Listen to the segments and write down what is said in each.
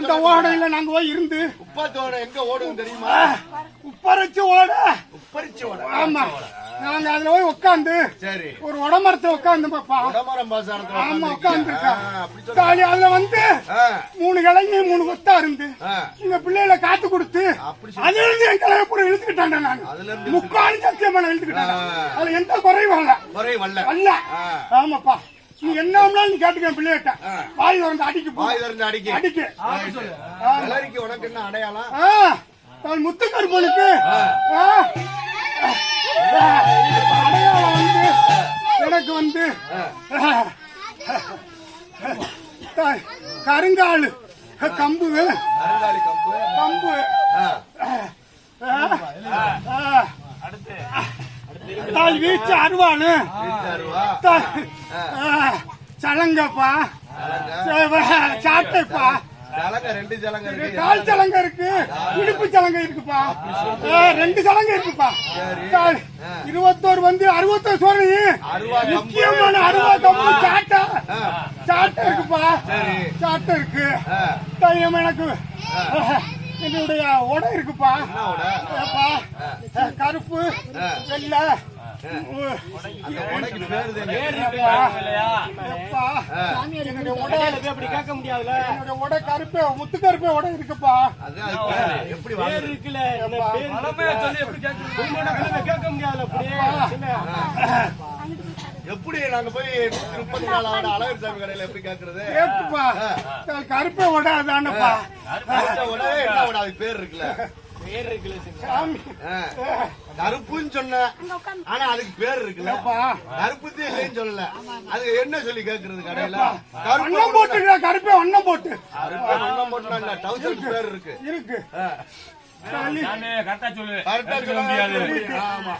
அந்த ஓடையில நாங்க போய் இருந்து. உப்பாத்தோட எங்க ஓடுன்னு தெரியுமா? உப்பரைச்சு ஓட. உப்பரிச்சு ஓட. ஆமா. நாங்க அதுல போய் உட்காந்து சரி. ஒரு உடமரத்தை உட்காந்து பாப்பா. உடமரம் ஆமா சொல்லு. காலி அதுல வந்து மூணு கிழங்கு மூணு கொத்தா இருந்து. எங்க பிள்ளைகளை காத்து கொடுத்து. அதுல இருந்து என் கிழமை பூரா இழுத்துக்கிட்டாங்க இருந்து முக்கால் சத்தியமான இழுத்துக்கிட்டாங்க. அதுல எந்த குறையும் வரல. குறை வரல. அல்ல. ஆமாப்பா. நீ என்ன நீ கேட்டுக்க பிள்ளைகிட்ட. வாய் வந்து அடிக்கு. வாய் திறந்து அடிக்க. அடிக்கு. கிளறிக்கு உனக்கு என்ன அடையாளம்? ஆ, நான் முத்துக்கருப்பனுக்கு ஆ, ஆ, அடையாளம் வந்து எனக்கு வந்து. த- கருங்காலு. கம்பு. கம்பு. கம்பு. ஆ, தால் வீச்சு அருவாளு. சலங்கப்பா. சாட்டைப்பா. கால் சலங்க இருக்கு இடுப்பு சலங்க இருக்குப்பா. ரெண்டு சலங்க இருக்குப்பா. இருபத்தோரு வந்து அறுபத்தோரு சோழி. முக்கியமான கம்பு சாட்டை. சாட்டை இருக்குப்பா. சாட்டை இருக்கு. எனக்கு. என்னுடைய உடை இருக்குப்பா? ஏப்பா, கருப்பு வெள்ளை. உடை அப்படி கேட்க முடியாதுல என்னுடைய உடை கருப்பே முத்து கருப்பே உடை இருக்குப்பா. எப்படி இருக்குல்ல கேட்க முடியாதுல அப்படியே எப்படி நாங்க போய் முப்பத்தி நாலாவது அழகர் சாமி கடையில எப்படி கேக்குறது? கேட்டுப்பா. கருப்பே உடனே என்ன உடை அதுக்கு பேர் இருக்குல்ல. பேர் இருக்குல்ல சாமி. கருப்புன்னு சொன்ன. ஆனா அதுக்கு பேர் இருக்குல்ல. ஏப்பா, கருப்புத்தே இல்லைன்னு சொல்லல. அது என்ன சொல்லி கேக்குறது கடையில? கருப்பு வண்ணம் போட்டுக்கிறா கருப்பே வண்ணம் போட்டு. கருப்பு வண்ணம் போட்டுனா டவுசருக்கு பேர் இருக்கு. இருக்கு. கரெக்டா சொல்லு. கரெக்டா சொல்ல. முடியாது. ஆமா.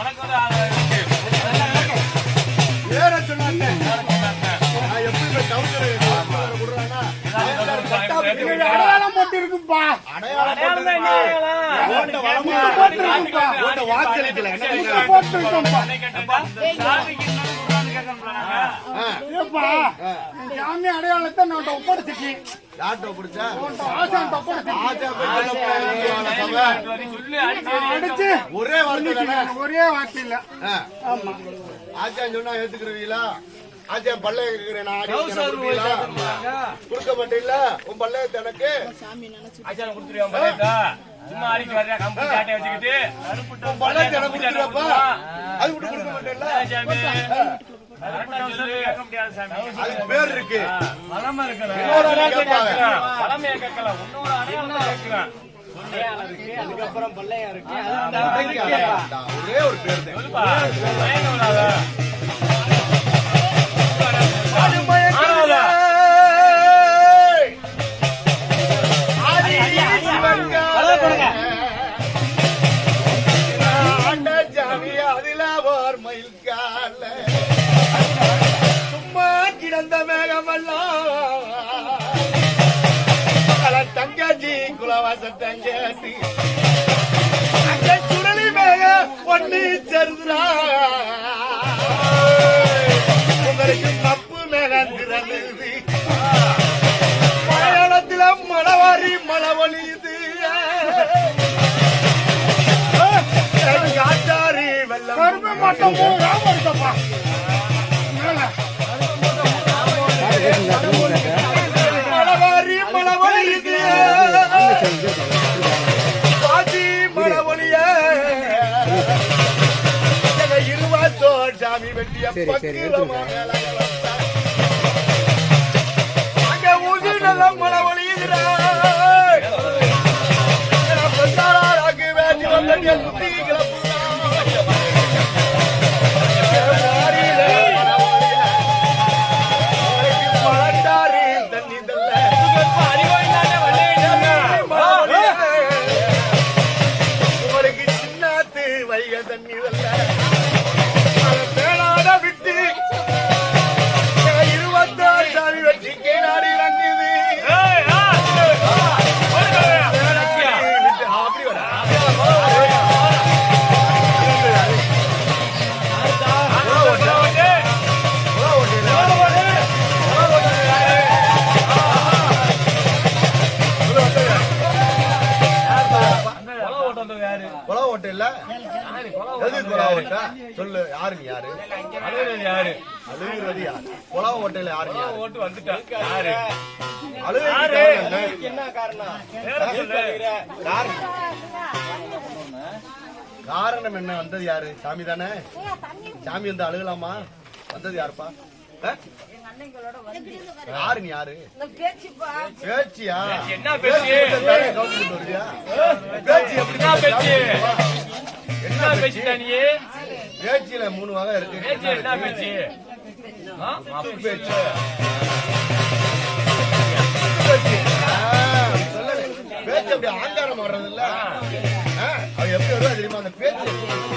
உனக்கு வந்து அடையாளம் போட்டு இருக்குப்பா அடையாளம் போட்டு இருக்குப்பா சபை. சரி, சொல்லு, அடிச்சு அடிச்சு. ஒரே வார்த்தை ஒரே வார்த்தையில ஆ. ஆமா. ஆச்சான் சொன்னா ஏத்துக்கிறீங்களா ஆச்சான் நான் ஆடி கொடுப்பீங்களா? கொடுக்க மாட்டீங்களா உன் பல்லையத்தை எனக்கு ஆச்சாரம் கொடுத்துருவியா உன் பள்ளையத்தை? சும்மா அடிக்க வர்றியா, கம்பு வச்சுக்கிட்டு, சாட்டை கொடுத்துருப்பா கொடுத்துருவா. அது விட்டு கொடுக்க மாட்டீங்களா பேர் இருக்கு. பலமா இருக்கிறேன். இன்னொரு அடையாளம். அதுக்கப்புறம் ஒரே ஒரு பேர் குலவாசம் தங்காச்சி அங்க சுடலி மேக ஒண்ணு செருதுரா உங்களுக்கு தப்பு மேகம் திறந்துது மலையாளத்தில மலவாரி மழை ஒளியுது காட்டாரி வெள்ளம். கருப்பை மட்டும் போகாம பாதி மலவழிய இருபத்தோ bigger than you. சொல்லு யாரு நீ யாரு? அழுகுறது யாரு? அழுகுறது யாரு? கொலா ஓட்டையில யாரு நீ யாரு? ஓட்டு வந்துட்டா. யாரு? அழுகுறது யாரு? என்ன? காரணம்? யாரு? காரணம் என்ன? வந்தது யாரு? சாமி தானே? சாமி வந்து அழுகலாமா? வந்தது யாருப்பா? யாரு நீ யாரு? பேச்சியா? பேச்சு எப்படி என்ன பேச்சு? நீ பேச்சில மூணு வகை இருக்கு. பேச்சு என்ன பேச்சு? பேச்சு? பேச்சு. அப்படி ஆங்காரம் வர்றது இல்ல அது எப்படி வருவா தெரியுமா? அந்த பேச்சு.